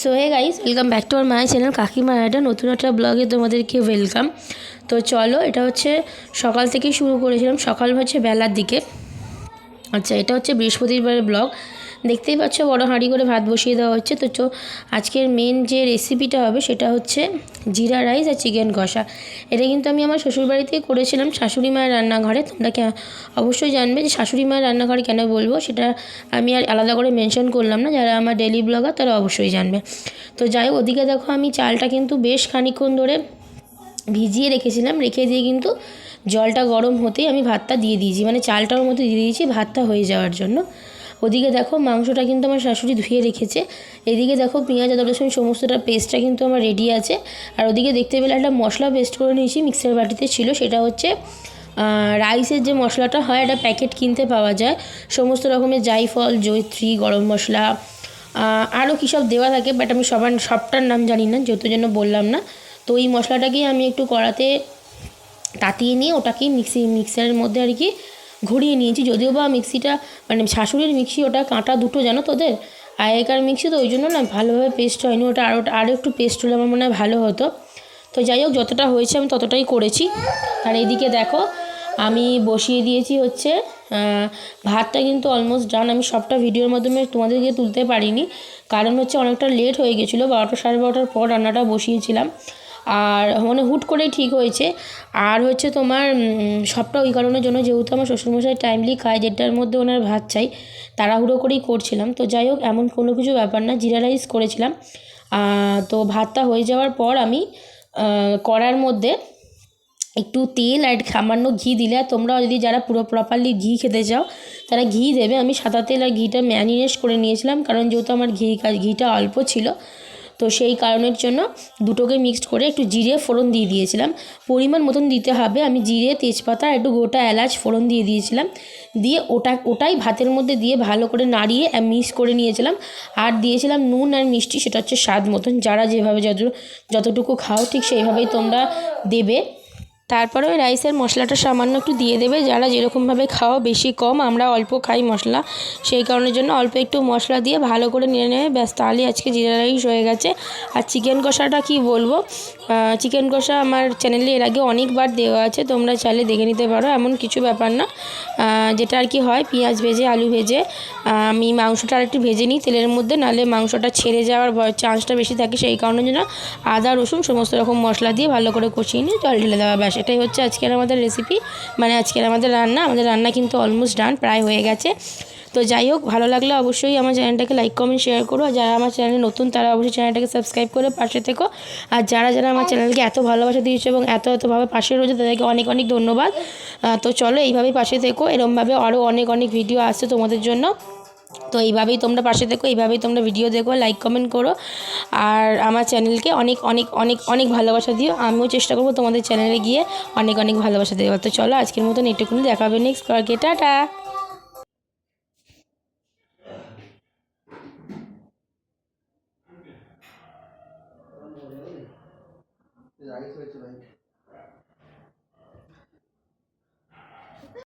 So hey guys welcome back to R my channel কাকিমা একটা নতুন একটা ব্লগে তোমাদেরকে ওয়েলকাম তো চলো, এটা হচ্ছে সকাল থেকে শুরু করেছিলাম। সকাল হচ্ছে বেলার দিকে। আচ্ছা এটা হচ্ছে বৃহস্পতিবারের ব্লগ দেখতেই পাচ্ছ বড় হাঁড়ি করে ভাত বসিয়ে দেওয়া হচ্ছে। তো চো, আজকের মেন যে রেসিপিটা হবে সেটা হচ্ছে জিরা রাইস আর চিকেন কষা। এটা কিন্তু আমি আমার শ্বশুরবাড়িতেই করেছিলাম, শাশুড়ি মায়ের রান্নাঘরে। তোমরা কে, অবশ্যই জানবে যে শাশুড়ি মায়ের রান্নাঘরে কেন বলব, সেটা আমি আর আলাদা করে মেনশন করলাম না। যারা আমার ডেলি ব্লগার তারা অবশ্যই জানবে। তো যাই হোক, ওদিকে দেখো আমি চালটা কিন্তু বেশ খানিক্ষণ ধরে ভিজিয়ে রেখেছিলাম। রেখে দিয়ে কিন্তু জলটা গরম হতেই আমি ভাতটা দিয়ে দিয়েছি। মানে চালটার মধ্যে দিয়ে দিয়েছি, ভাতটা হয়ে যাওয়ার জন্য। ওদিকে দেখো মাংসটা কিন্তু আমার শাশুড়ি ধুয়ে রেখেছে। এদিকে দেখো পেঁয়াজ, আদা, রসুন, সমস্তটা পেস্টটা কিন্তু আমার রেডি আছে। আর ওদিকে দেখতে পেলে একটা মশলা পেস্ট করে নিয়েছি মিক্সার বাটিতে ছিল, সেটা হচ্ছে রাইসের যে মশলাটা হয় একটা প্যাকেট কিনতে পাওয়া যায়। সমস্ত রকমের জাইফল জৈত্রী গরম মশলা আরও কী সব দেওয়া থাকে বাট আমি সবার, সবটার নাম জানি না যেহেতু জন্য বললাম না। তো এই মশলাটাকেই আমি একটু কড়াতে তাতিয়ে নিয়ে ওটাকেই মিক্সি মিক্সারের মধ্যে আর কি ঘুরিয়ে নিয়েছি, যদিও বা মিক্সিটা মানে শাশুড়ির মিক্সি, ওটা কাঁটা দুটো জানো তোদের? আগেকার মিক্সি তো ওই জন্য না ভালোভাবে পেস্ট হয়নি, ওটা আরও আরও একটু পেস্ট হলে আমার মনে হয় ভালো হতো। তো যাই হোক, যতটা হয়েছে আমি ততটাই করেছি। আর এইদিকে দেখো, আমি বসিয়ে দিয়েছি হচ্ছে ভাতটা কিন্তু অলমোস্ট ডান আমি সবটা ভিডিওর মাধ্যমে তোমাদেরকে তুলতে পারিনি। কারণ হচ্ছে অনেকটা লেট হয়ে গেছিল, বারোটা সাড়ে বারোটার পর রান্নাটা বসিয়েছিলাম। আর মানে হুট করেই ঠিক হয়েছে। আর হচ্ছে তোমার সবটা ওই কারণের জন্য যেহেতু আমার শ্বশুরমশাই টাইমলি খায় যেটার মধ্যে ওনার ভাত চাই, তাড়াহুড়ো করেই করছিলাম। তো যাই হোক, এমন কোনো কিছু ব্যাপার না জিরা রাইস করেছিলাম তো ভাতটা হয়ে যাওয়ার পর আমি কড়ার মধ্যে একটু তেল আর সামান্য ঘি দিলে, আর তোমরা যদি যারা পুরো প্রপারলি ঘি খেতে চাও, তারা ঘি দেবে। আমি সাদা তেল আর ঘিটা ম্যারিনেট করে নিয়েছিলাম, কারণ যেহেতু আমার ঘি, ঘিটা অল্প ছিল তো সেই কারণের জন্য দুটোকে মিক্সড করে একটু জিরে ফোড়ন দিয়ে দিয়েছিলাম। পরিমাণ মতন দিতে হবে। আমি জিরে, তেজপাতা একটু গোটা এলাচ ফোড়ন দিয়ে দিয়েছিলাম। দিয়ে ওটা, ওটাই ভাতের মধ্যে দিয়ে ভালো করে নাড়িয়ে মিক্স করে নিয়েছিলাম। আর দিয়েছিলাম নুন আর মিষ্টি, সেটা হচ্ছে স্বাদ মতন। যারা যেভাবে যত, যতটুকু খাও ঠিক সেইভাবেই তোমরা দেবে। তারপরে ওই রাইসের মশলাটা সামান্য একটু দিয়ে দেবে। যারা যেরকমভাবে খাও, বেশি কম, আমরা অল্প খাই মশলা। সেই কারণের জন্য অল্প একটু মশলা দিয়ে ভালো করে নিয়ে নেবে ব্যাস তাহলে আজকে জিরা রাইস হয়ে গেছে। আর চিকেন কষাটা কি বলব? চিকেন কষা আমার চ্যানেলে এর আগে অনেকবার দেওয়া আছে, তোমরা চাইলে দেখে নিতে পারো, এমন কিছু ব্যাপার না। যেটা আর কি হয়, পেঁয়াজ ভেজে, আলু ভেজে আমি মাংসটা আর একটু ভেজে নিই তেলের মধ্যে, নাহলে মাংসটা ছেড়ে যাওয়ার চান্সটা বেশি থাকে। সেই কারণের জন্য আদা, রসুন, সমস্ত রকম মশলা দিয়ে ভালো করে কষিয়ে নিয়ে জল ঢেলে দেওয়া ব্যাস। এটাই হচ্ছে আজকের আমাদের রেসিপি মানে আজকের আমাদের রান্না আমাদের রান্না কিন্তু অলমোস্ট ডান প্রায় হয়ে গেছে। তো যাই হোক, ভালো লাগলে অবশ্যই আমার চ্যানেলটাকে লাইক কমেন্ট শেয়ার করো। আর যারা আমার চ্যানেলে নতুন, তারা অবশ্যই চ্যানেলটাকে সাবস্ক্রাইব করে পাশে থেকো। আর যারা যারা আমার চ্যানেলকে এত ভালোবাসা দিয়েছে এবং এত এতভাবে পাশে রয়েছে, তাদেরকে অনেক অনেক ধন্যবাদ। তো চলো এইভাবেই পাশে থেকো। এরমভাবে আরও অনেক অনেক ভিডিও আসছে তোমাদের জন্য। তো এইভাবেই তোমরা পাশে দেখো, এইভাবেই তোমরা ভিডিও দেখো লাইক কমেন্ট করো। আর আমার চ্যানেলকে অনেক অনেক অনেক অনেক ভালোবাসা দিও। আমিও চেষ্টা করব তোমাদের চ্যানেলে গিয়ে অনেক অনেক ভালোবাসা দেওয়ার। তো চলো আজকের মতন এটুকুনি দেখাবে নেক্সট ব্লগে টাটা!